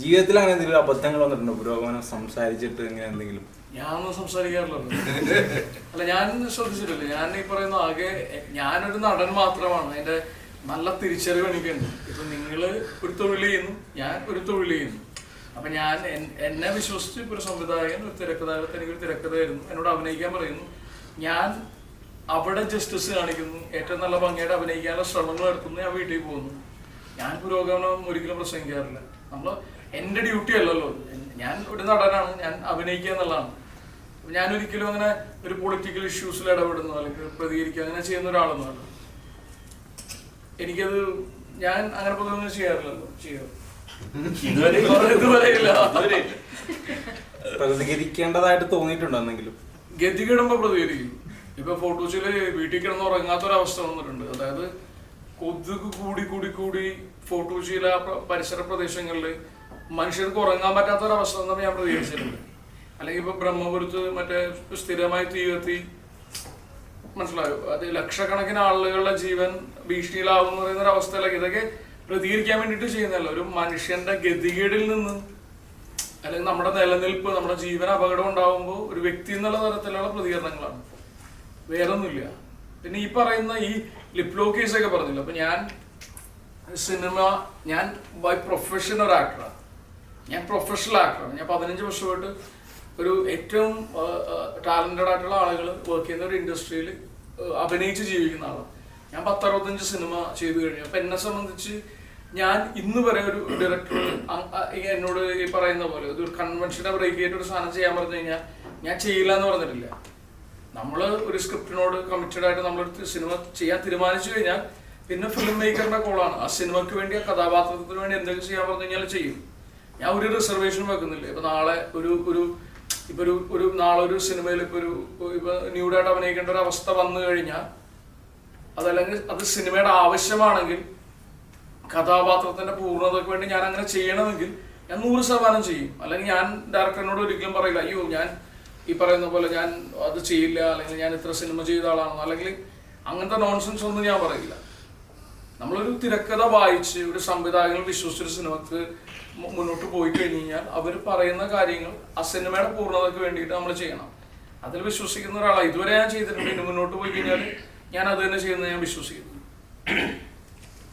ജീവിതത്തിൽ അങ്ങനെ എന്തെങ്കിലും അബദ്ധങ്ങൾ വന്നിട്ടുണ്ടോ? പുരോഗമനം സംസാരിച്ചിട്ട് ഇങ്ങനെ എന്തെങ്കിലും? ഞാനൊന്നും സംസാരിക്കാറില്ല. അല്ല ഞാൻ ശ്രദ്ധിച്ചിട്ടില്ല. ഞാൻ ഈ പറയുന്ന ആകെ ഞാനൊരു നടൻ മാത്രമാണ്. അതിന്റെ നല്ല തിരിച്ചറിവ് എനിക്കുണ്ട്. ഇപ്പൊ നിങ്ങൾ ഒരു തൊഴിൽ ചെയ്യുന്നു ഞാൻ ഒരു തൊഴിൽ ചെയ്യുന്നു. അപ്പൊ ഞാൻ എന്നെ വിശ്വസിച്ച് ഒരു സംവിധായകൻ ഒരു തിരക്കഥാകൃത്ത് എനിക്കൊരു തിരക്കഥയായിരുന്നു എന്നോട് അഭിനയിക്കാൻ പറയുന്നു. ഞാൻ അവിടെ ജസ്റ്റിസ് കാണിക്കുന്നു. ഏറ്റവും നല്ല ഭംഗിയായിട്ട് അഭിനയിക്കാനുള്ള ശ്രമങ്ങൾ നടത്തുന്നു. ഞാൻ വീട്ടിൽ പോകുന്നു. ഞാൻ പുരോഗമനം ഒരിക്കലും പ്രസംഗിക്കാറില്ല. നമ്മൾ എന്റെ ഡ്യൂട്ടി അല്ലല്ലോ. ഞാൻ ഒരു നടനാണ് ഞാൻ അഭിനയിക്കുക എന്നുള്ളതാണ്. ഞാൻ ഒരിക്കലും അങ്ങനെ ഒരു പൊളിറ്റിക്കൽ ഇഷ്യൂസിൽ ഇടപെടുന്നു അല്ലെങ്കിൽ പ്രതികരിക്കുക അങ്ങനെ ചെയ്യുന്ന ഒരാളൊന്നുമല്ല എനിക്കത് ഞാൻ അങ്ങനെ പൊതുവെ ചെയ്യാറില്ലല്ലോ. ചെയ്യാറ് പ്രതികരിക്കേണ്ടതായിട്ട് തോന്നിയിട്ടുണ്ടോ എന്തെങ്കിലും? ഗതികിടുമ്പോ പ്രതികരിക്കും. ഇപ്പൊ ഫോട്ടോസിൽ വീട്ടിൽ കിടന്ന് ഉറങ്ങാത്തൊരവസ്ഥ വന്നിട്ടുണ്ട്. അതായത് കൊതുക് കൂടി കൂടി കൂടി ഫോട്ടോ ആ പ്ര- പരിസര പ്രദേശങ്ങളിൽ മനുഷ്യർക്ക് ഉറങ്ങാൻ പറ്റാത്തൊരവസ്ഥ തന്നെ ഞാൻ പ്രതീക്ഷിച്ചിട്ടുണ്ട് അല്ലെങ്കിൽ ഇപ്പൊ ബ്രഹ്മപുരത്ത് മറ്റേ സ്ഥിരമായി തീ കത്തി. മനസ്സിലായോ? അത് ലക്ഷക്കണക്കിന് ആളുകളുടെ ജീവൻ ഭീഷണിയിലാവും എന്ന് പറയുന്ന ഒരു അവസ്ഥയിലൊക്കെ ഇതൊക്കെ പ്രതികരിക്കാൻ വേണ്ടിയിട്ട് ചെയ്യുന്നതല്ല? ഒരു മനുഷ്യന്റെ ഗതികേടിൽ നിന്ന് അല്ലെങ്കിൽ നമ്മുടെ നിലനിൽപ്പ് നമ്മുടെ ജീവൻ അപകടം ഉണ്ടാവുമ്പോൾ ഒരു വ്യക്തി എന്നുള്ള തരത്തിലുള്ള പ്രതികരണങ്ങളാണ്. വേറെ ഒന്നുമില്ല പിന്നെ ഈ പറയുന്ന ഈ ലിപ്ലോ കേസൊക്കെ പറഞ്ഞില്ല? അപ്പൊ ഞാൻ സിനിമ ഞാൻ ബൈ പ്രൊഫഷൻ ഒരു ആക്ടറാണ് ഞാൻ പ്രൊഫഷണൽ ആക്ടറാണ് ഞാൻ പതിനഞ്ച് വർഷമായിട്ട് ഒരു ഏറ്റവും ടാലന്റഡ് ആയിട്ടുള്ള ആളുകൾ വർക്ക് ചെയ്യുന്ന ഒരു ഇൻഡസ്ട്രിയിൽ അഭിനയിച്ച് ജീവിക്കുന്ന ആളാണ് ഞാൻ പത്തറുപത്തഞ്ച് സിനിമ ചെയ്തു കഴിഞ്ഞു. അപ്പം എന്നെ സംബന്ധിച്ച് ഞാൻ ഇന്ന് വരെ ഒരു ഡയറക്ടർ എന്നോട് ഈ പറയുന്ന പോലെ ഒരു കൺവെൻഷനെ ബ്രേക്ക് ചെയ്തിട്ട് ഒരു സാധനം ചെയ്യാൻ പറഞ്ഞു കഴിഞ്ഞാൽ ഞാൻ ചെയ്യില്ല എന്ന് പറഞ്ഞിട്ടില്ല. നമ്മൾ ഒരു സ്ക്രിപ്റ്റിനോട് കമ്മിറ്റഡ് ആയിട്ട് നമ്മളൊരു സിനിമ ചെയ്യാൻ തീരുമാനിച്ചു കഴിഞ്ഞാൽ പിന്നെ ഫിലിം മേക്കറിന്റെ കോളാണ് ആ സിനിമയ്ക്ക് വേണ്ടി ആ കഥാപാത്രത്തിന് വേണ്ടി എന്തെങ്കിലും ചെയ്യാൻ പറഞ്ഞു കഴിഞ്ഞാൽ ചെയ്യും. ഞാൻ ഒരു റിസർവേഷൻ വെക്കുന്നില്ല. ഇപ്പൊ നാളെ ഒരു ഒരു ഇപ്പൊ ഒരു ഒരു നാളെ ഒരു സിനിമയിൽ ഇപ്പൊ ഒരു ഇപ്പൊ ന്യൂഡായിട്ട് അഭിനയിക്കേണ്ട ഒരു അവസ്ഥ വന്നു കഴിഞ്ഞാൽ അതല്ലെങ്കിൽ അത് സിനിമയുടെ ആവശ്യമാണെങ്കിൽ കഥാപാത്രത്തിന്റെ പൂർണതയ്ക്ക് വേണ്ടി ഞാൻ അങ്ങനെ ചെയ്യണമെങ്കിൽ ഞാൻ നൂറ് ശതമാനം ചെയ്യും. അല്ലെങ്കിൽ ഞാൻ ഡയറക്ടറിനോട് ഒരിക്കലും പറയില്ല അയ്യോ ഞാൻ ഈ പറയുന്ന പോലെ ഞാൻ അത് ചെയ്യില്ല അല്ലെങ്കിൽ ഞാൻ ഇത്ര സിനിമ ചെയ്ത ആളാണെന്നോ. അല്ലെങ്കിൽ അങ്ങനത്തെ നോൺസെൻസ് ഒന്നും ഞാൻ പറയില്ല. നമ്മളൊരു തിരക്കഥ വായിച്ച് ഒരു സംവിധായകൻ വിശ്വസിച്ചൊരു സിനിമക്ക് മുന്നോട്ട് പോയി കഴിഞ്ഞ് കഴിഞ്ഞാൽ അവർ പറയുന്ന കാര്യങ്ങൾ ആ സിനിമയുടെ പൂർണതയ്ക്ക് വേണ്ടിയിട്ട് നമ്മൾ ചെയ്യണം. അതിൽ വിശ്വസിക്കുന്ന ഒരാളാണ് ഇതുവരെ ഞാൻ ചെയ്തിട്ടുണ്ട്. മുന്നോട്ട് പോയി കഴിഞ്ഞാൽ ഞാൻ അത് തന്നെ ചെയ്യുന്നത് ഞാൻ വിശ്വസിക്കുന്നു.